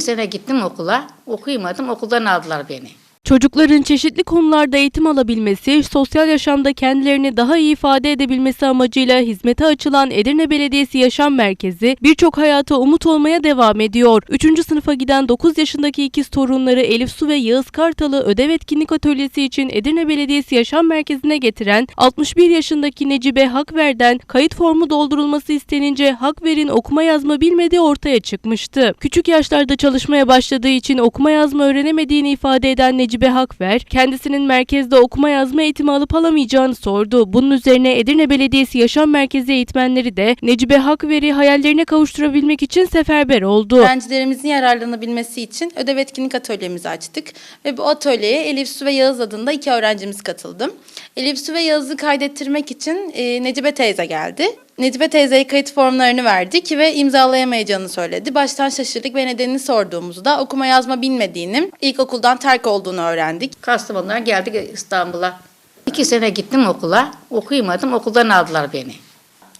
Sene gittim okula. Okuyamadım. Okuldan aldılar beni. Çocukların çeşitli konularda eğitim alabilmesi, sosyal yaşamda kendilerini daha iyi ifade edebilmesi amacıyla hizmete açılan Edirne Belediyesi Yaşam Merkezi birçok hayata umut olmaya devam ediyor. 3. sınıfa giden 9 yaşındaki ikiz torunları Elif Su ve Yağız Kartal'ı ödev etkinlik atölyesi için Edirne Belediyesi Yaşam Merkezi'ne getiren 61 yaşındaki Necibe Hakver'den kayıt formu doldurulması istenince Hakver'in okuma yazma bilmediği ortaya çıkmıştı. Küçük yaşlarda çalışmaya başladığı için okuma yazma öğrenemediğini ifade eden Necibe Hakver, kendisinin merkezde okuma yazma eğitimi alıp alamayacağını sordu. Bunun üzerine Edirne Belediyesi Yaşam Merkezi eğitmenleri de Necibe Hakver'i hayallerine kavuşturabilmek için seferber oldu. Öğrencilerimizin yararlanabilmesi için ödev etkinlik atölyemizi açtık. Ve bu atölyeye Elif Su ve Yağız adında iki öğrencimiz katıldı. Elif Su ve Yağız'ı kaydettirmek için Necibe teyze geldi. Necibe teyzeye kayıt formlarını verdik ve imzalayamayacağını söyledi. Baştan şaşırdık ve nedenini sorduğumuzda okuma yazma bilmediğini, ilkokuldan terk olduğunu öğrendik. Kastamonu'dan geldik İstanbul'a. İki sene gittim okula. Okuyamadım. Okuldan aldılar beni.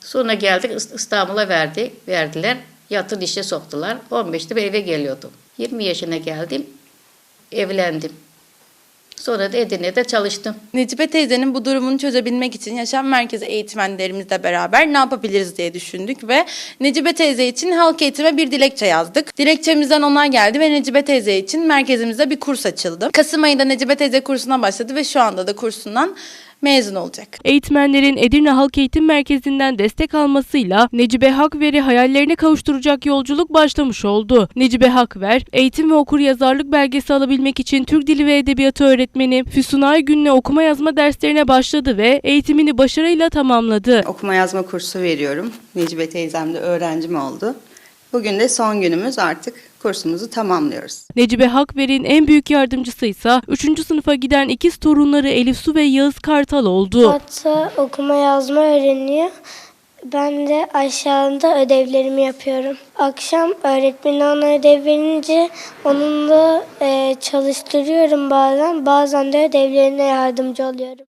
Sonra geldik İs- İstanbul'a verdi, verdiler. Yatır işe soktular. 15'te ben eve geliyordum. 20 yaşına geldim. Evlendim. Sonra da Edirne'de çalıştım. Necibe teyzenin bu durumunu çözebilmek için yaşam merkezi eğitmenlerimizle beraber ne yapabiliriz diye düşündük ve Necibe teyze için halk eğitime bir dilekçe yazdık. Dilekçemizden onay geldi ve Necibe teyze için merkezimizde bir kurs açıldı. Kasım ayında Necibe teyze kursuna başladı ve şu anda da kursundan mezun olacak. Eğitmenlerin Edirne Halk Eğitim Merkezi'nden destek almasıyla Necibe Hakver'i hayallerine kavuşturacak yolculuk başlamış oldu. Necibe Hakver, eğitim ve okur yazarlık belgesi alabilmek için Türk Dili ve Edebiyatı öğretmeni Füsun Aygün'le okuma yazma derslerine başladı ve eğitimini başarıyla tamamladı. Okuma yazma kursu veriyorum. Necibe teyzem de öğrencim oldu. Bugün de son günümüz artık kursumuzu tamamlıyoruz. Necibe Hakver'in en büyük yardımcısı ise 3. sınıfa giden ikiz torunları Elif Su ve Yağız Kartal oldu. Hatta okuma yazma öğreniyor. Ben de aşağıda ödevlerimi yapıyorum. Akşam öğretmeni ona ödev verince onunla e, çalıştırıyorum bazen. Bazen de ödevlerine yardımcı oluyorum.